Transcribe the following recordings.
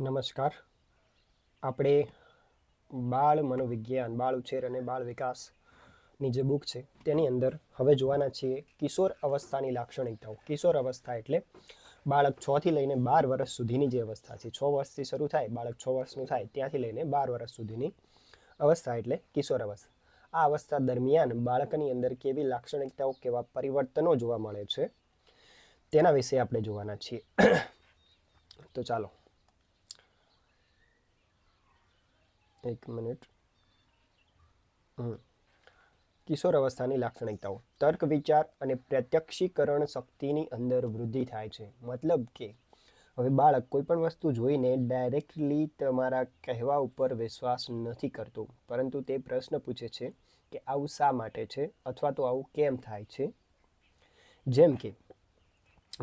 નમસ્કાર. આપણે બાળ મનોવિજ્ઞાન, બાળ ઉછેર અને બાળ વિકાસની જે બુક છે, તેની અંદર હવે જોવાના છીએ કિશોર અવસ્થાની લાક્ષણિકતાઓ કિશોર અવસ્થા એટલે બાળક છથી લઈને બાર વર્ષ સુધીની જે અવસ્થા છે. છ વર્ષથી શરૂ થાય, બાળક છ વર્ષનું થાય, ત્યાંથી લઈને બાર વર્ષ સુધીની અવસ્થા એટલે કિશોર અવસ્થા. આ અવસ્થા દરમિયાન બાળકની અંદર કેવી લાક્ષણિકતાઓ કેવા પરિવર્તનો જોવા મળે છે, તેના વિશે આપણે જોવાના છીએ. તો ચાલો એક મિનિટ. કિશોર અવસ્થાની લાક્ષણિકતાઓ. તર્ક, વિચાર અને પ્રત્યક્ષીકરણ શક્તિની અંદર વૃદ્ધિ થાય છે. મતલબ કે હવે બાળક કોઈ પણ વસ્તુ જોઈને ડાયરેક્ટલી તમારા કહેવા ઉપર વિશ્વાસ નથી કરતો. પરંતુ તે પ્રશ્ન પૂછે છે કે આવું શા માટે છે અથવા તો આવું કેમ થાય છે? જેમ કે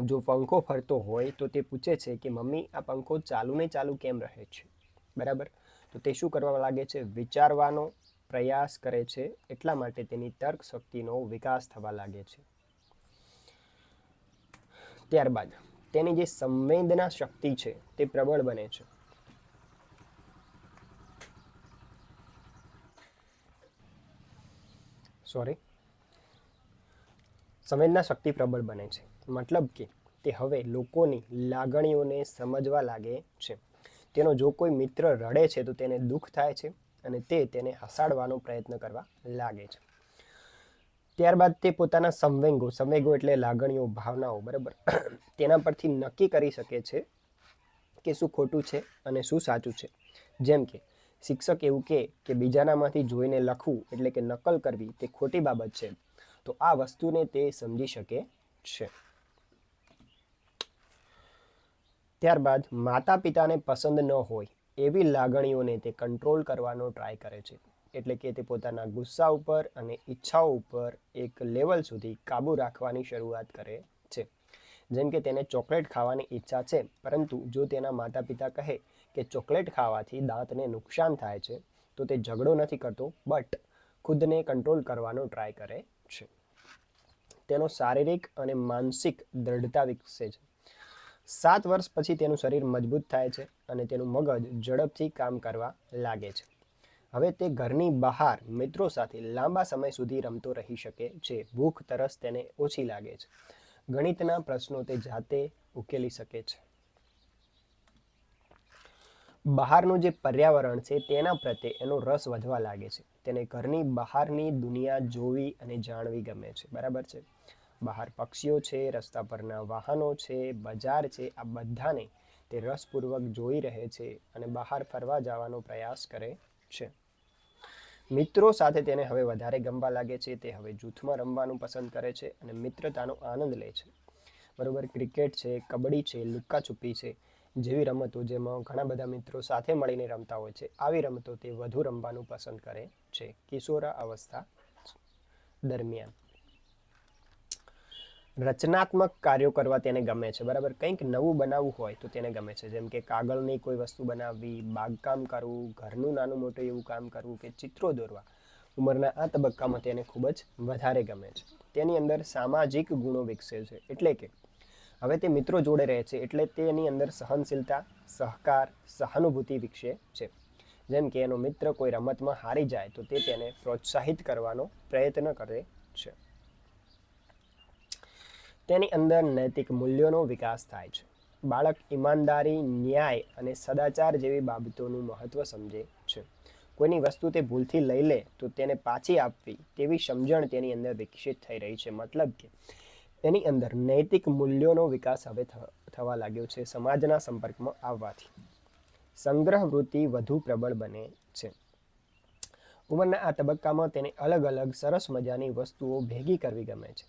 જો પંખો ફરતો હોય તો તે પૂછે છે કે મમ્મી, આ પંખો ચાલુ ને ચાલુ કેમ રહે છે? બરાબર? તો તે શું કરવા લાગે છે? વિચારવાનો પ્રયાસ કરે છે. એટલા માટે તેની તર્ક શક્તિનો વિકાસ થવા લાગે છે. ત્યારબાદ તેની જે સંવેદના શક્તિ છે તે પ્રબળ બને છે. સોરી સંવેદના શક્તિ પ્રબળ બને છે. મતલબ કે તે હવે લોકોની લાગણીઓને સમજવા લાગે છે. તેનો જો કોઈ મિત્ર રડે છે, તો તેને દુઃખ થાય છે અને તે તેને હસાડવાનો પ્રયત્ન કરવા લાગે છે. ત્યારબાદ તે પોતાના સંવેગો સંવેગો એટલે લાગણીઓ, ભાવનાઓ, બરાબર? તેના પરથી નક્કી કરી શકે છે કે શું ખોટું છે અને શું સાચું છે. જેમ કે, શિક્ષક એવું કહે કે બીજાનામાંથી જોઈને લખવું એટલે કે નકલ કરવી તે ખોટી બાબત છે, તો આ વસ્તુને તે સમજી શકે છે. ત્યારબાદ માતા પિતાને પસંદ ન હોય એવી લાગણીઓને તે કંટ્રોલ કરવાનો ટ્રાય કરે છે. એટલે કે તે પોતાના ગુસ્સા ઉપર અને ઈચ્છાઓ ઉપર એક લેવલ સુધી કાબુ રાખવાની શરૂઆત કરે છે. જેમ કે તેને ચોકલેટ ખાવાની ઈચ્છા છે, પરંતુ જો તેના માતા પિતા કહે કે ચોકલેટ ખાવાથી દાંતને નુકસાન થાય છે, તો તે ઝઘડો નથી કરતો બટ ખુદને કંટ્રોલ કરવાનો ટ્રાય કરે છે. તેનો શારીરિક અને માનસિક દ્રઢતા વિકસે છે. સાત વર્ષ પછી તેનું શરીર મજબૂત થાય છે અને તેનું મગજ ઝડપથી કામ કરવા લાગે છે. હવે તે ઘરની બહાર મિત્રો સાથે લાંબા સમય સુધી રમતો રહી શકે છે. ભૂખ, તરસ તેને ઓછી લાગે છે. ગણિતના પ્રશ્નો તે જાતે ઉકેલી શકે છે. બહારનું જે પર્યાવરણ છે તેના પ્રત્યે એનો રસ વધવા લાગે છે. તેને ઘરની બહારની દુનિયા જોવી અને જાણવી ગમે છે. બરાબર છે? બહાર પક્ષીઓ છે, રસ્તા પરના વાહનો છે, બજાર છે, આ બધાને તે રસપૂર્વક જોઈ રહે છે અને બહાર ફરવા જવાનો પ્રયાસ કરે છે. મિત્રો સાથે તેને હવે વધારે ગમવા લાગે છે, તે હવે જૂથમાં રમવાનું પસંદ કરે છે અને મિત્રતાનો આનંદ લે છે. બરોબર, ક્રિકેટ છે, કબડ્ડી છે લુક્કા છુપ્પી છે, જેવી રમતો જેમાં ઘણા બધા મિત્રો સાથે મળીને રમતા હોય છે, આવી રમતો તે વધુ રમવાનું પસંદ કરે છે. કિશોરા અવસ્થા દરમિયાન. રચનાત્મક કાર્યો કરવા તેને ગમે છે, બરાબર? કંઈક નવું બનાવવું હોય તો તેને ગમે છે. જેમ કે કાગળની કોઈ વસ્તુ બનાવવી, બાગકામ કરવું, ઘરનું નાનું મોટું એવું કામ કરવું કે ચિત્રો દોરવા, ઉંમરના આ તબક્કામાં તેને ખૂબ જ વધારે ગમે છે. તેની અંદર સામાજિક ગુણો વિકસે છે, એટલે કે હવે તે મિત્રો જોડે રહે છે, એટલે તેની અંદર સહનશીલતા, સહકાર, સહાનુભૂતિ વિકસે છે. જેમ કે એનો મિત્ર કોઈ રમતમાં હારી જાય તો તે તેને પ્રોત્સાહિત કરવાનો પ્રયત્ન કરે છે. તેની અંદર નૈતિક મૂલ્યોનો વિકાસ થાય છે. બાળક ઈમાનદારી, ન્યાય અને સદાચાર જેવી બાબતોનું મહત્વ સમજે છે. કોઈની વસ્તુ તે ભૂલથી લઈ લે તો તેને પાછી આપવી તેવી સમજણ તેની અંદર વિકસિત થઈ રહી છે. મતલબ કે તેની અંદર નૈતિક મૂલ્યોનો વિકાસ હવે થવા લાગ્યો છે સમાજના સંપર્કમાં આવવાથી. સંગ્રહ વૃત્તિ વધુ પ્રબળ બને છે. ઉંમરના આ તબક્કામાં તેને અલગ અલગ સરસ મજાની વસ્તુઓ ભેગી કરવી ગમે છે.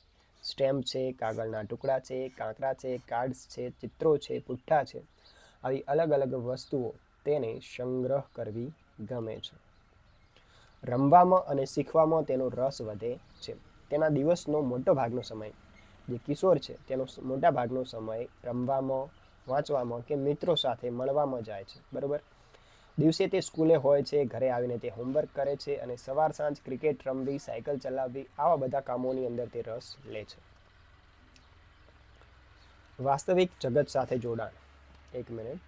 સ્ટેમ્પ છે, કાગળના ટુકડા છે, કાંકરા છે, કાર્ડ્સ છે, ચિત્રો છે, પુઠ્ઠા છે. આવી અલગ અલગ વસ્તુઓ તેને સંગ્રહ કરવી ગમે છે. રમવામાં અને શીખવામાં તેનો રસ વધે છે. તેના દિવસનો મોટો ભાગનો સમય, જે કિશોર છે, તેનો મોટા ભાગનો સમય રમવામાં, વાંચવામાં કે મિત્રો સાથે મળવામાં જાય છે. બરાબર? દિવસે તે સ્કૂલે હોય છે, ઘરે આવીને તે હોમવર્ક કરે છે અને સવાર સાંજ ક્રિકેટ રમવી, સાયકલ ચલાવવી, આવા બધા કામોની અંદર તે રસ લે છે. વાસ્તવિક જગત સાથે જોડાણ. એક મિનિટ.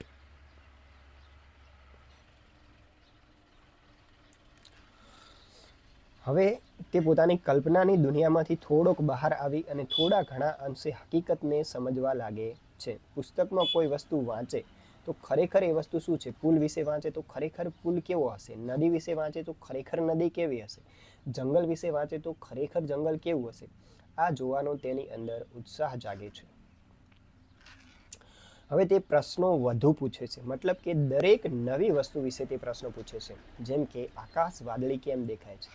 હવે તે પોતાની કલ્પનાની દુનિયામાંથી થોડોક બહાર આવી અને થોડા ઘણા અંશે હકીકતને સમજવા લાગે છે. પુસ્તકમાં કોઈ વસ્તુ વાંચે તો ખરેખર એ વસ્તુ શું છે? પુલ વિશે વાંચે તો ખરેખર પુલ કેવો હશે? નદી વિશે વાંચે તો ખરેખર નદી કેવી હશે? જંગલ વિશે વાંચે તો ખરેખર જંગલ કેવું હશે? આ જોવાનો તેની અંદર ઉત્સાહ જાગે છે. હવે તે પ્રશ્નો વધુ પૂછે છે. મતલબ કે દરેક નવી વસ્તુ વિશે તે પ્રશ્નો પૂછે છે. જેમ કે આકાશ વાદળી કેમ દેખાય છે?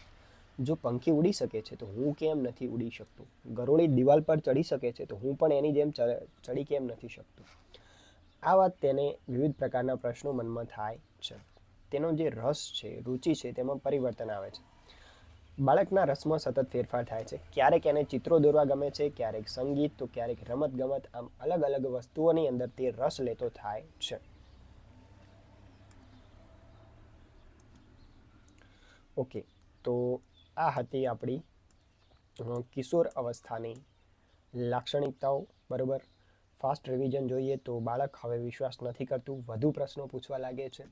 જો પંખી ઉડી શકે છે તો હું કેમ નથી ઉડી શકતો? ગરોળી દિવાલ પર ચડી શકે છે તો હું પણ એની જેમ ચડી કેમ નથી શકતો? આ વાત તેને વિવિધ પ્રકારના પ્રશ્નો મનમાં થાય છે. તેનો જે રસ છે, રુચિ છે, તેમાં પરિવર્તન આવે છે. બાળકના રસમાં સતત ફેરફાર થાય છે. ક્યારેક એને ચિત્રો દોરવા ગમે છે, ક્યારેક સંગીત, તો ક્યારેક રમત ગમત, આમ અલગ અલગ વસ્તુઓની અંદર તે રસ લેતો થાય છે. ઓકે, તો આ હતી આપણી કિશોર અવસ્થાની લાક્ષણિકતાઓ, બરોબર? ફાસ્ટ રિવિઝન જોઈએ તો બાળક હવે વિશ્વાસ નથી કરતું, વધુ પ્રશ્નો પૂછવા લાગે છે.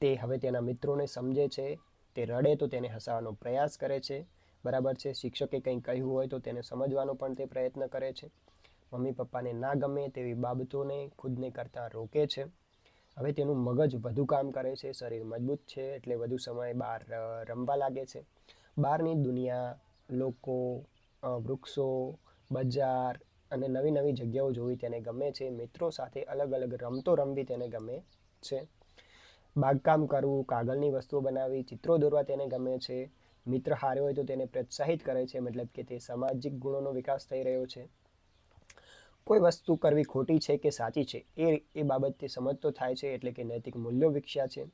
તે હવે તેના મિત્રોને સમજે છે, તે રડે તો તેને હસાવવાનો પ્રયાસ કરે છે. બરાબર છે, શિક્ષકે કંઈ કહ્યું હોય તો તેને સમજવાનો પણ તે પ્રયત્ન કરે છે. મમ્મી પપ્પાને ના ગમે તેવી બાબતોને ખુદને કરતાં રોકે છે. હવે તેનું મગજ વધુ કામ કરે છે, શરીર મજબૂત છે, એટલે વધુ સમય બહાર રમવા લાગે છે. બહારની દુનિયા, લોકો વૃક્ષો, બજાર અને નવી નવી જગ્યાઓ જોવી તેને ગમે છે. મિત્રો સાથે અલગ અલગ રમતો રમવી તેને ગમે છે. બાગકામ કરવું, કાગળની વસ્તુઓ બનાવવી, ચિત્રો દોરવા તેને ગમે છે. મિત્ર હાર્યો હોય તો તેને પ્રોત્સાહિત કરે છે, મતલબ કે તે સામાજિક ગુણોનો વિકાસ થઈ રહ્યો છે. કોઈ વસ્તુ કરવી ખોટી છે કે સાચી છે, એ એ બાબત તે સમજતો થાય છે, એટલે કે નૈતિક મૂલ્યો વિકસ્યા છે.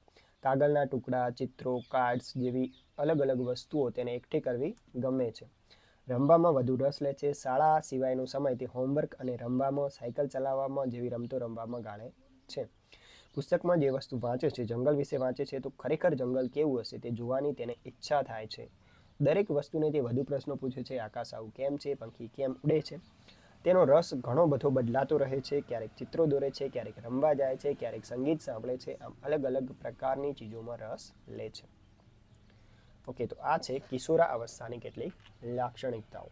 કાગળના ટુકડા, ચિત્રો, કાર્ડ્સ જેવી અલગ અલગ વસ્તુઓ તેને એકઠી કરવી ગમે છે. રમવામાં વધુ રસ લે છે. શાળા સિવાયનો સમય તે હોમવર્ક અને રમવામાં સાયકલ ચલાવવામાં જેવી રમતો રમવામાં ગાળે છે. પુસ્તકમાં જે વસ્તુ વાંચે છે, જંગલ વિશે વાંચે છે, તો ખરેખર જંગલ કેવું હશે તે જોવાની તેને ઈચ્છા થાય છે. દરેક વસ્તુને તે વધુ પ્રશ્નો પૂછે છે. આકાશ આવું કેમ છે? પંખી કેમ ઉડે છે? તેનો રસ ઘણો બધો બદલાતો રહે છે. ક્યારેક ચિત્રો દોરે છે, ક્યારેક રમવા જાય છે, ક્યારેક સંગીત સાંભળે છે. આમ અલગ અલગ પ્રકારની ચીજોમાં રસ લે છે. ઓકે તો આ છે કિશોરા અવસ્થાની કેટલીક લાક્ષણિકતાઓ.